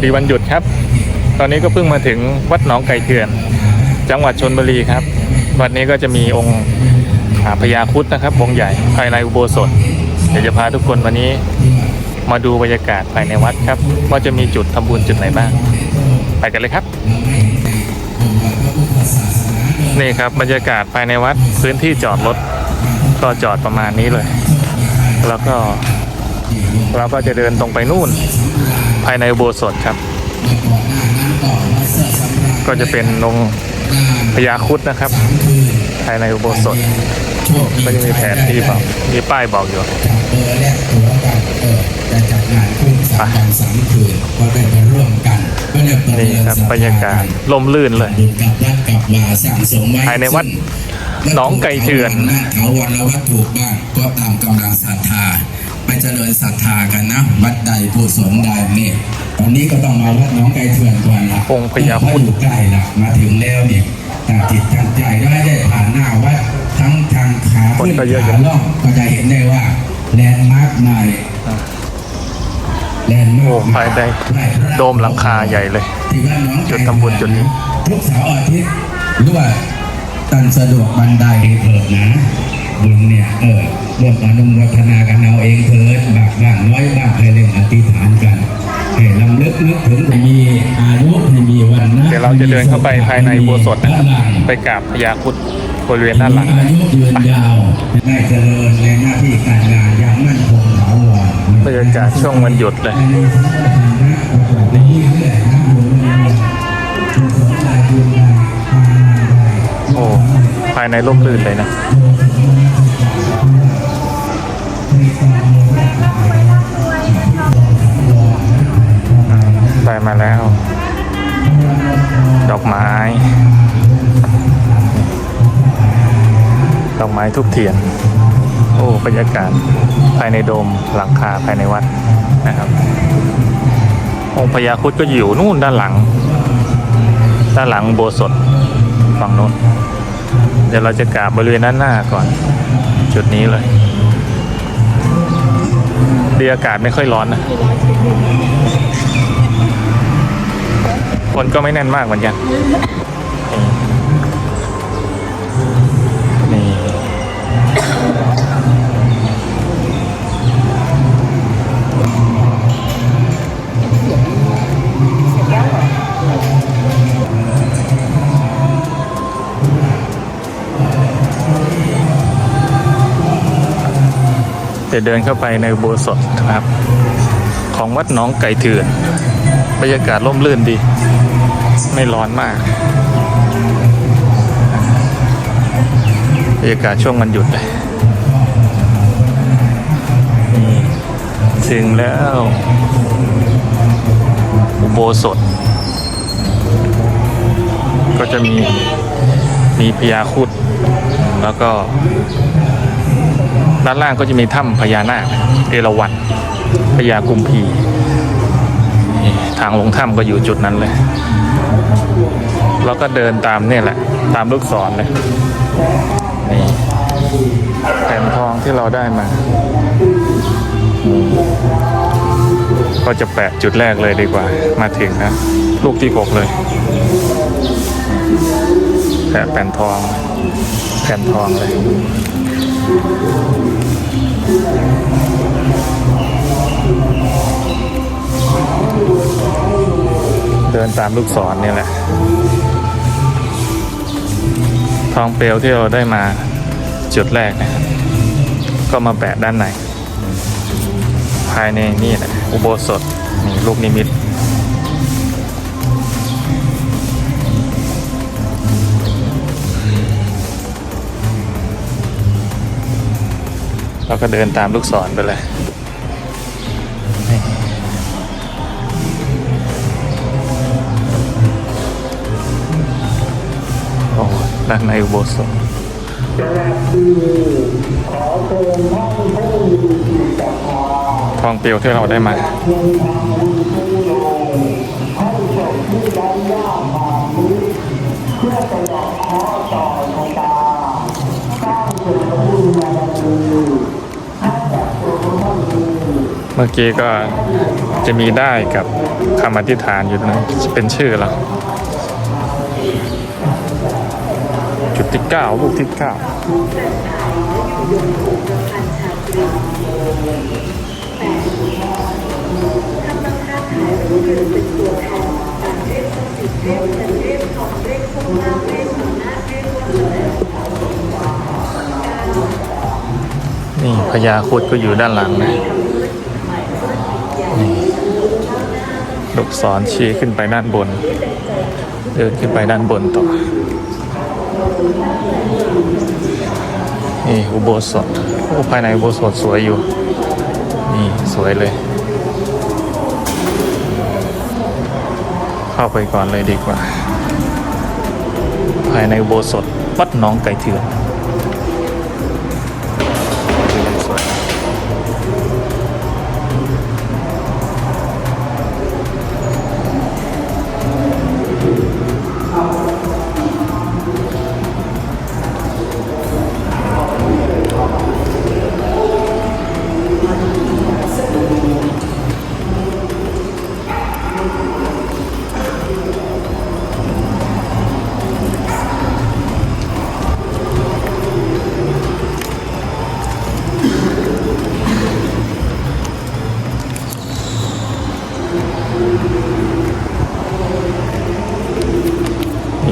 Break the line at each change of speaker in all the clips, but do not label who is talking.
สดีวันหยุดครับ ตอนนี้ก็เพิ่งมาถึงวัดหนองไก่เถื่อน จังหวัดชนบุรีครับ วัดนี้ก็จะมีองค์อาพญาคุดนะครับองค์ใหญ่ภายในอุโบสถ เดี๋ยวจะพาทุกคนวันนี้มาดูบรรยากาศภายในวัดครับ ว่าจะมีจุดทำบุญจุดไหนบ้าง ไปกันเลยครับ นี่ครับบรรยากาศภายในวัดพื้นที่จอดรถก็จอดประมาณนี้เลย แล้วก็เราก็จะเดินตรงไปนู่นายในอุโบสถครับ ก็จะเป็นองค์พญาครุดนะครับ ภายในอุโบสถก็จะมีแผนที่บอกมีป้ายบอกอยู่
จับเบอร์แลกตัวกันเออจะจัดงานขึ้นสามวันสามคืนก็ได้ไปร่วมกันก็ได้ประ
นี่
เมิน
ครับ
สถน
บรรยากาศล่มลื่นเลย
ดูกับวัดกับวาสั่งสมไว้
ภายในวัดหนองไก่เถื่อน
เขาวันละวัตถุบ้างก็ตามกำลังศรัทธาไป เจริญศรัทธากันนะ วัดใดผู้สนใดนี่ตอนนี้ก็ต้องมาวัดหน้องไก่เถื่อนก่อนละ
องค์พญาครุฑ
เพระอยู่ใกล้ละมาถึงแล้วนี่ตั้งจิตตั้งใจได้ได้ผ่านหน้าวัดทั้งทางขา
คน
ขึ้น
ก็เยอะอยู่
ขาล่องก็จะเห็นได้ว่าแลนด์มาร์กในแลนด์มา
โอ้
ร์ก
ภายในโดมหลังคาใหญ่เลย
ที่ว่าน้อง
จุดทำบุญจุดนี้
ทุกเสาร์อาทิตย์หรือว่าตันสะดวกบันไดเถิดนะบุญเนี่ยเออร่วมอนุโมทนากันเอาเองเถิ ดบากบ้างน้อยบ้างให้เรื่องอธิษฐานกันให้ลำลึกนึกถึงให้มีอายุให้มีวันนะ
เดี๋ยวเราจะเดินเข้าไปภายในอุโบสถนะครับ
พลัง
ไปกราบพญาครุดบริเวณด้านหลัง
อายุยืนยาวได้เจริญในหน้าที่การงานอย่างมั่นคงถาวร
บรรยากาศช่วงวันหยุดเลย
นี่แหละนะบุญเนี่ยบุญสมได้บุญได้ทำงานได้
โอ้ภายในร่มรื่นเลยนะ ได้มาแล้ว ดอกไม้ ดอกไม้ทุกเทียน โอ้บรรยากาศภายในโดมหลังคาภายในวัดนะครับ องค์พญาคุดก็อยู่นู่นด้านหลัง ด้านหลังโบสถฝั่งนู้นเดี๋ยวเราจะกราบบริเวณด้านหน้าก่อน จุดนี้เลยดีอากาศไม่ค่อยร้อนนะ คนก็ไม่แน่นมากเหมือนกัน นี่ จะเดินเข้าไปในโบสถนะครับ ของวัดหน้องไก่เถื่อนบรรยากาศร่มรื่นดี ไม่ร้อนมากบรรยากาศช่วงวันหยุดเลยนี่ถึงแล้ว อุโบสถ ก็จะมีมีพญาคุดแล้วก็ ด้านล่างก็จะมีถ้ำพญานาคเอราวัณพญากุมพี ทางลงถ้ำก็อยู่จุดนั้นเลย เราก็เดินตามเนี่ยแหละ ตามลูกศรเลยนี่แผ่นทองที่เราได้มา ก็จะแปะจุดแรกเลยดีกว่า มาถึงนะ ลูกที่หกเลย แปะแผ่นทอง แผ่นทองเลยเดินตามลูกศรเนี่ยแหละ ทองเปลวที่เราได้มาจุดแรกนะครับก็มาแปะด้านใน ภายในนี่แหละอุโบสถนี่ลูกนิมิตเราก็เดินตามลูกศรไปเลย ด้านในอุโบสถทองเปลวที่เราได้มาเมื่อกี้ก็จะมีได้กับคำอธิษฐานอยู่ตรงนั้นเป็นชื่อเรา ที่เก้าลูกที่เก้านี่พญาครุดก็อยู่ด้านหลังนะลูกศรชี้ขึ้นไปด้านบน เดินขึ้นไปด้านบนต่อ นี่อุโบสถโอ้ภายในอุโบสถสวยอยู่ นี่สวยเลย เข้าไปก่อนเลยดีกว่า ภายในอุโบสถวัดน้องไก่เถื่อน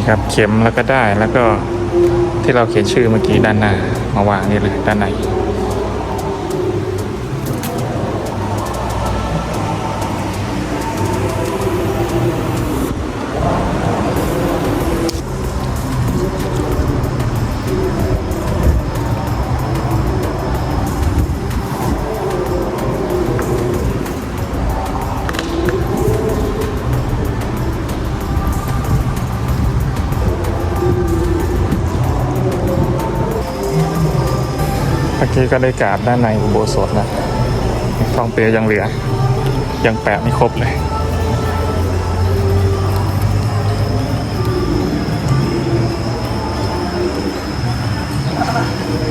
ครับ เข็มแล้วก็ได้แล้วก็ที่เราเขียนชื่อเมื่อกี้ด้านหน้ามาวางนี่เลยด้านใน กี้ก็ได้กราบด้านในอุโบสถนะทองเปียยังเหลือ ยังแปะไม่ครบเลย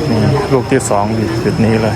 นี่ลูกที่สองอยู่จุดนี้เลย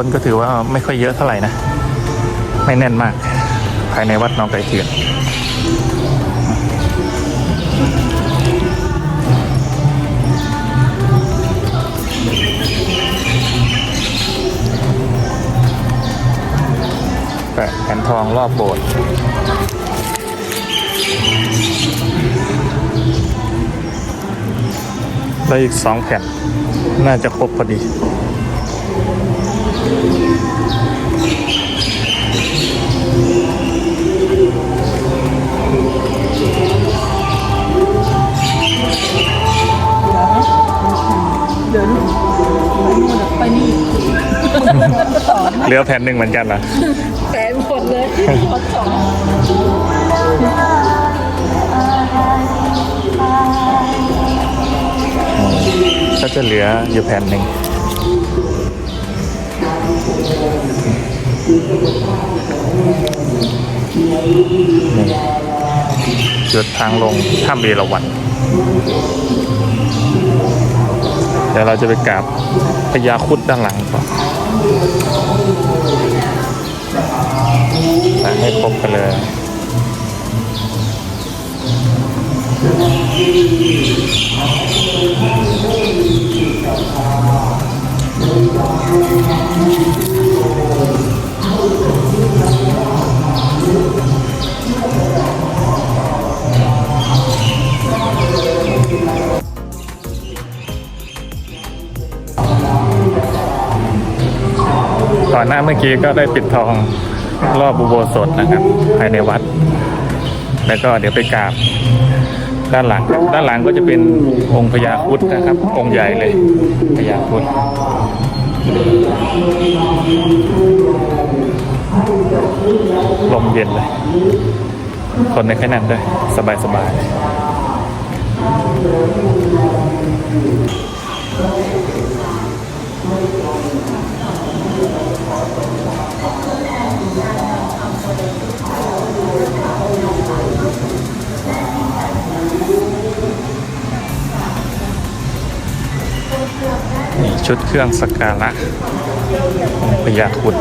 คนก็ถือว่าไม่ค่อยเยอะเท่าไหร่นะ ไม่แน่นมาก ภายในวัดน้องไก่เถื่อนแปะแผ่นทองรอบโบสถ์แล้อีกสองแผ่น น่าจะครบพอดี
เดินไปนี่
เหลือแผ่นหนึ่งเหมือนกันเหรอ
แผลหมดเลยขอสอง
ก็จะเหลืออยู่แผ่นหนึ่ง นี่จุดทางลงถ้ำเอราวัณเดี๋ยวเราจะไปกราบพญาครุดด้านหลังก่อนไปให้ครบกันเลยต ก่อนหน้าเมื่อกี้ก็ได้ปิดทองรอบอุโบสถนะครับ ภายในวัด แล้วก็เดี๋ยวไปกราบด้านหลังด้านหลังก็จะเป็นองค์พญาครุดนะครับ องค์ใหญ่เลยพญาครุดลมเย็นเลย คนในแค่นั้นด้วย สบายสบาย นี่ชุดเครื่องสักการะองพญาคุด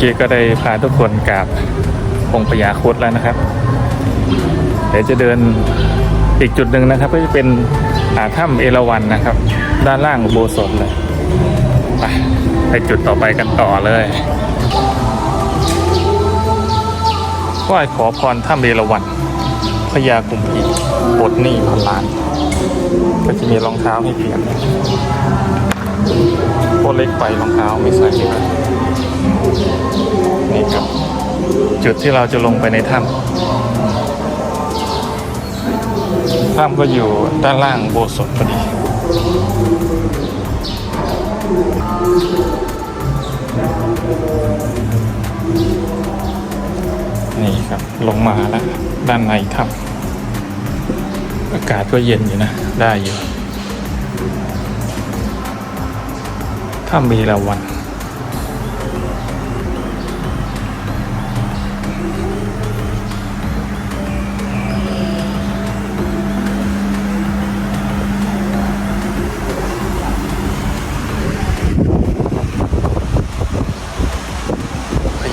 กี้ก็ได้พาทุกคนกราบองค์พญาครุดแล้วนะครับ เดี๋ยวจะเดินอีกจุดหนึ่งนะครับ ก็จะเป็นถ้ำเอราวัณนะครับ ด้านล่างโบสถ์เลยไปไปจุดต่อไปกันต่อเลยไหว้ขอพรถ้ำเอราวัณพญากุมพีปลดหนี้พันล้าน ก็จะมีรองเท้าให้เปลี่ยนโคตรเล็กไปรองเท้าไม่ใส่กว่า นี่ครับ จุดที่เราจะลงไปในถ้ำถ้ำก็อยู่ด้านล่างโบสถ์พอดีนี่ครับ ลงมาแล้ว ด้านในถ้ำอากาศก็เย็นอยู่นะ ได้อยู่ถ้ำมีละวัน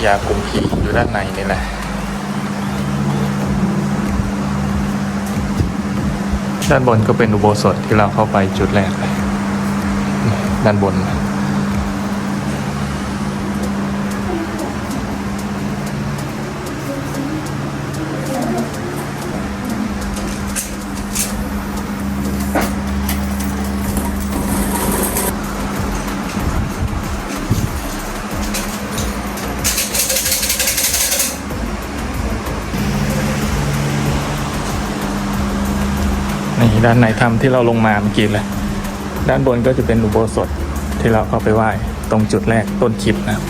ยากุมพีอยู่ด้านในนี่แหละด้านบนก็เป็นอุโบสถที่เราเข้าไปจุดแรกเลยด้านบน้านในถ้ำที่เราลงมาเมื่อกี้เลย ด้านบนก็จะเป็นอุโบสถที่เราเข้าไปไหว้ตรงจุดแรกต้นคลิปนะครับ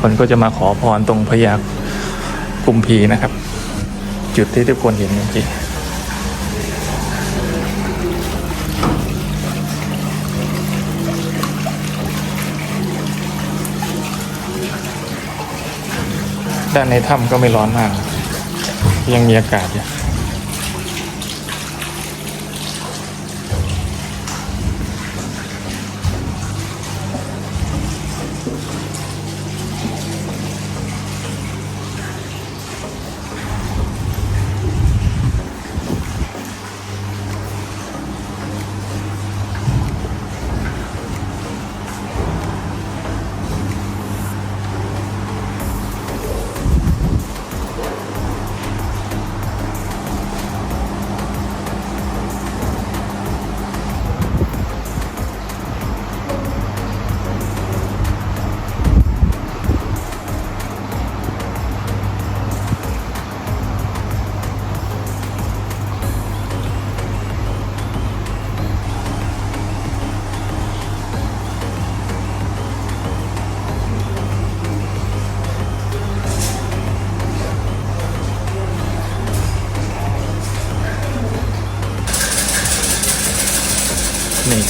คนก็จะมาขอพรตรงพยากุมพีนะครับ จุดที่ทุกคนเห็นเมื่อกี้ด้านในถ้ำก็ไม่ร้อนมาก ยังมีอากาศอยู่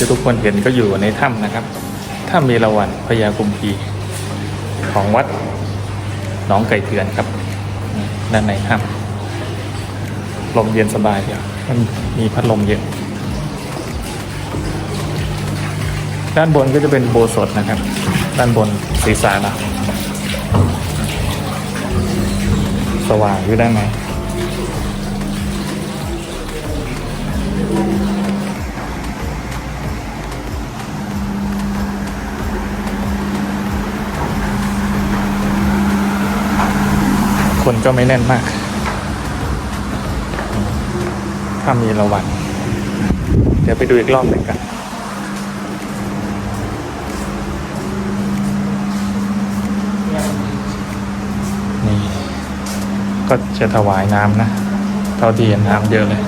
ที่ทุกคนเห็นก็อยู่ในถ้ำนะครับถ้ำมีละวันพญากุมพีของวัดหนองไก่เถือนครับด้านในถ้ำลมเย็นสบายเดียวมันมีพัดลมเย็นด้านบนก็จะเป็นโบสถ์นะครับ ด้านบนศีรษะเราสว่างอยู่ด้านใน ก็ไม่แน่นมาก ถ้ามีระวัง เดี๋ยวไปดูอีกรอบหนึ่งกันนี่ก็จะถวายน้ำนะเท่าที่เห็นน้ำเยอะเลย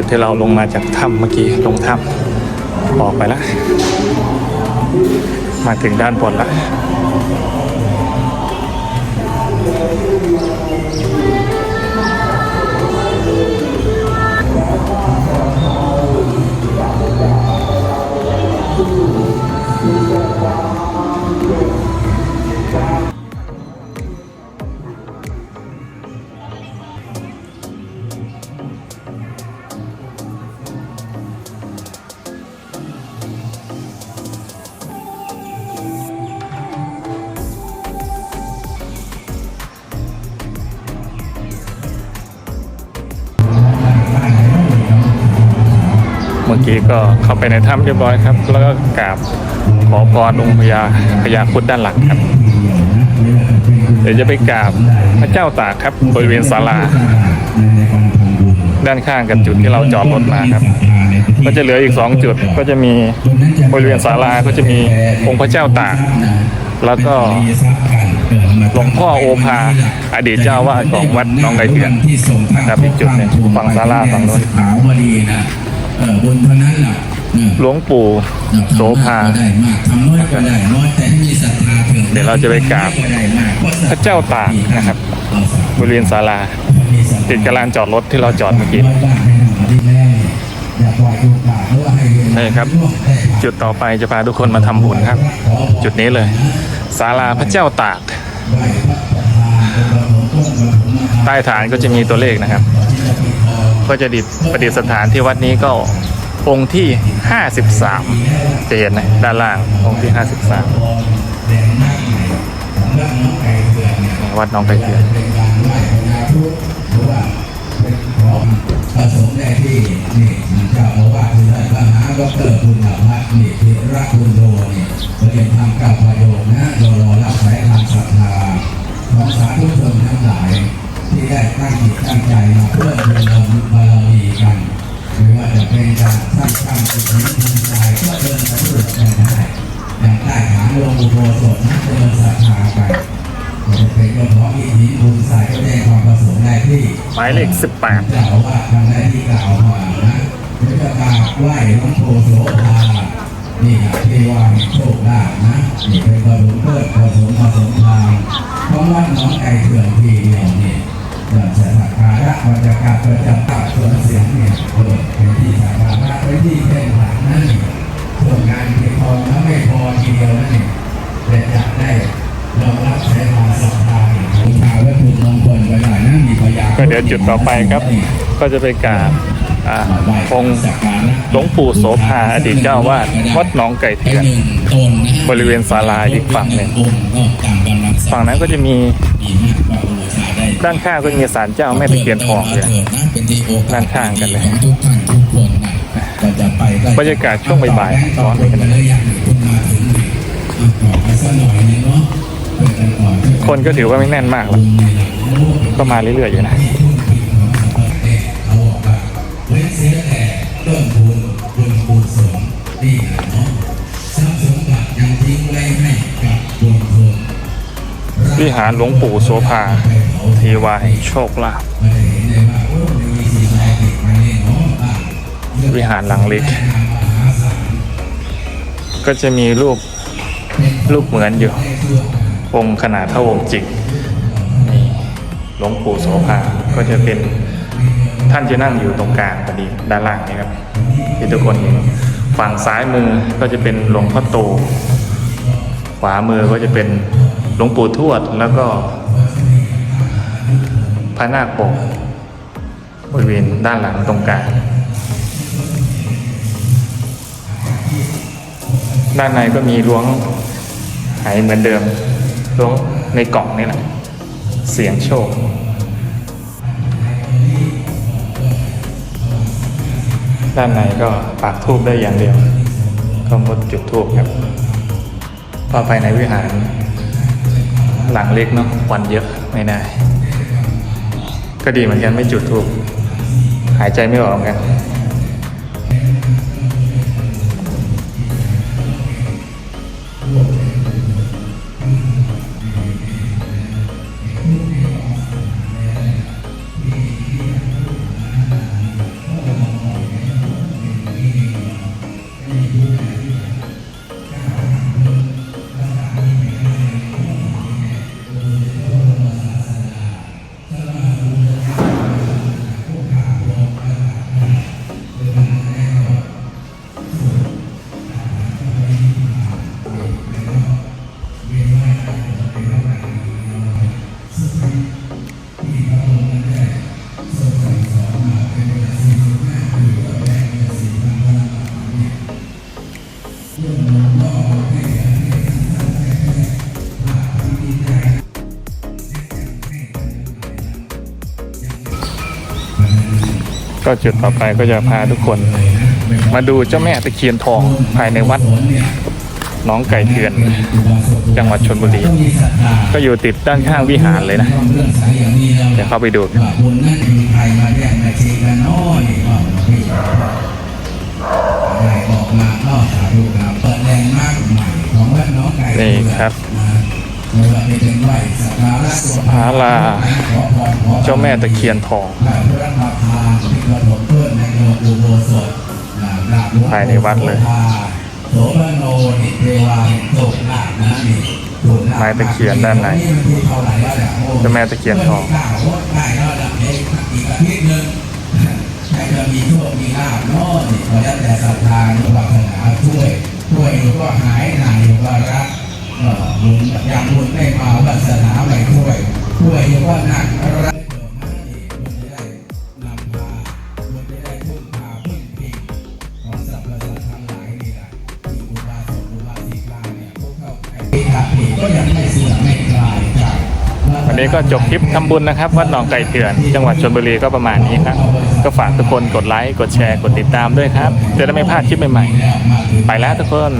จุดที่เราลงมาจากถ้ำเมื่อกี้ลงถ้ำออกไปแล้ว มาถึงด้านบนแล้ว กี้ก็เข้าไปในถ้ำเรียบร้อยครับ แล้วก็กราบขอพรองค์พญาพญาคุดด้านหลังครับ เดี๋ยวจะไปกราบพระเจ้าตากครับบริเวณศาลาด้านข้างกับจุดที่เราจอดรถมาครับ ก็จะเหลืออีกสองจุดก็จะมีบริเวณศาลาก็จะมีองค์พระเจ้าตาก แล้วก็หลวงพ่อโอภาอดีตเจ้าวาดของวัดหนองไก่เถื่อนครับอีกจุดหนึ่งฝั่งศาลาฝั่งโน้น
ขาวดีนะเออบุญเท่านั้นแหละเออ
หลวงปู่โสภา
ทำมกก็ได้มากทำน้อยก็ได้น้อยแต่ให้มีศรัทธาถึง
เดี๋ยวเราจะไปกราบ
ได้มากพะศรัทธ
พระเจ้าตากนะครับ
เอาศรัทธา
บริเวณศาลา
มีศรัทธา
ติดกับลานจอดรถที่เราจอดเมื่อกี้
น้อยบ้างให้ทำที่แม่อย่าปล่อยโอกาสหรือว่าให้เวลา
นี่ครับ จุดต่อไปจะพาทุกคนมาทำบุญครับ จุดนี้เลยศาลาพระเจ้าตาก ใต้ฐานก็จะมีตัวเลขนะครับ ก็จะดิประดิษฐานที่วัดนี้ก็องค์ที่ 53จะเห็นนะด้านล่างองค์ที่ 53 วัดน้องไก่เถื่อน
เป็นการไหว้พญาครุฑหรือนสมได้ที่นี่เจ้าอาวาสคือท่านมหาดรคุณภพัฒน์นี่ที่รักคุณโดนี่ก็เป็นทำกับประโยชน์นะรอรอรับสายทางศรัทธาของสาธุชนทั้งหลาย ที่ได้ตั้งจิตตั้งใจมาเพื่อเรียนรู้บารมีกันไม่ว่าจะเป็นการสร้างความสุขในทางกายก็เดินไปด้วยกันได้อย่างใต้ฐานหลวงปู่โบสถนะเดินศรัทธาไปเป็นก็เพราะอิทธิบุญสายแสดงความประสงค์ได้ที่
หมายเลข
เจ้าอาว่าสทำหน้าที่กล่าวมานะเพื่อกราบไหว้หลวงปู่โสภานี่นะเทวาแห่งโชคลาภนะนี่เป็นขนมเปิดผสมผสมทางเพราะว่าน้องไก่เถื่อนทีเดียวนี่เราจะ สักการะบรรยากาศประจำตาส่วนเสียงเนี่ยเปิดเป็นที่สักการะไว้ที่แท่นหลังนั่นส่วนงานที่พอแล้วไม่พอทีเดียวนั่นนี่แต่จะได้รองรับใช้มาสักทายบูชาวัตถุมงคลไว้หน่อยนะมีพยา
ก็เดี๋ยวจุดต่อไปครับ ก็จะไปกาอ่าองค์หลวงปู่โสภาอดีตเจ้าอาวาดวัดหนองไก่เถื่อนบริเวณศาลาอีกฝั่งหนึ่งฝั่งนั้นก็จะมี ด้านข้างก็จะมีศาลเจ้าแม่ตะเคียนทองอยู่ด้านข้างกันเลย
ของทุกท่านทุกคนนะก็จะไปใกล้
บรรยากาศช่วงบ่ายๆ
ตอนนี้กันเลยอย่างคุณมาถึงนี่อะต่อไปสักหน่อยนึงเนาะเพื่อกันก่อนช่วย
คนก็ถือว่าไม่แน่นมากหรอกก็มาเรื่อยๆอยู่นะ
เขาบอกว่าเว้นเสียแต่ต้นทุนบุญกุศลนี่แหละเนาะทรัพย์สมบัติยังทิ้งไว้ให้กับบุญทุน
วิหารหลวงปู่โสภาเทวาแห่งโชคลาภ
ไม่ได้เห็นเลยว่าโอ้มันมีสิ่งใดติดมาในเนาะอะ
วิหารหลังเล็ก ก็จะมีรูปรูปเหมือนอยู่ องค์ขนาดเท่าวงจิกหลวงปู่โสภาก็จะเป็นท่านจะนั่งอยู่ตรงกลางพอดีด้านล่างนี่ครับที่ทุกคนเห็นฝั่งซ้ายมือก็จะเป็นหลวงพ่อโต ขวามือก็จะเป็นหลวงปู่ทวดแล้วก็ พระนาคปกบริเวณด้านหลังตรงกลางด้านในก็มีล้วงไหเหมือนเดิมล้วงในกล่องนี่แหละ เสียงโชค ด้านในก็ปากทูบได้อย่างเดียว ก็งดจุดทูบครับพอภายในวิหารหลังเล็กเนาะควันเยอะไม่ได้ ก็ดีเหมือนกันไม่จุดทูบหายใจไม่ออกเหมือนกัน ก็จุดต่อไปก็จะพาทุกคน มาดูเจ้าแม่ตะเคียนทองภายในวัดน้องไก่เถื่อน จังหวัดชลบุรี ก็อยู่ติดด้านข้างวิหารเลยนะเดี๋ยวเข้าไปดู
ว่าบุญนั้นมีใครมาแยกมาเชกันน้อยก็ไม่ได้ออกมาก็สาธุครับ เปิดแรงมากใหม่ของวัดหน้องไก่
นี่ครับ
ไม่ว่าจะเป็นไหวสักการะตัว
ศาลา
ขอพรขอ
เจ้าแม่ตะเคียนทอง
พระราชทานที่กระถมเพื่อนในโลกุโบสถกราบหลวงปู่
ภายในวัดเลย
โสภโนนิเทวาแห่งโชคลาภนะนี่ถูกลาภ
ไม้ตะเคียนด้านใน
นี่มันคือเท่าไหร่แล้วเนี่ยโอ้
เจ้าแม่ตะเคียนทอง
ได้แล้วล่ะเองอีกอาทิตย์หนึ่งใครจะมีโชคมีลาภเนาะนี่ก็แล้วแต่ศรัทธาหรือปรารถนาช่วยช่วยอยู่ก็หายหายอยู่ก็รัก เออบุญอย่างบุญไม่มาวาสนาไม่ช่วยช่วยอยู่ก็หนักรักเกิดมานี่บุญจะได้นำพาบุญจะได้พึ่งพาพึ่งพิงของสัตว์ทั้งหลายนี่แหละที่อุบาสกอุบาสิกาเนี่ยพวกเขาไอ้ขัดผิดก็ยังม่เสื่อมไม่คลายจาก
วันนี้ก็จบคลิปทำบุญนะครับ วัดหนองไก่เถื่อน จังหวัดชลบุรีก็ประมาณนี้ครับ ก็ฝากทุกคนกดไลค์ กดแชร์ กดติดตามด้วยครับ จะได้ไม่พลาดคลิปใหม่ๆ ไปแล้วทุกคน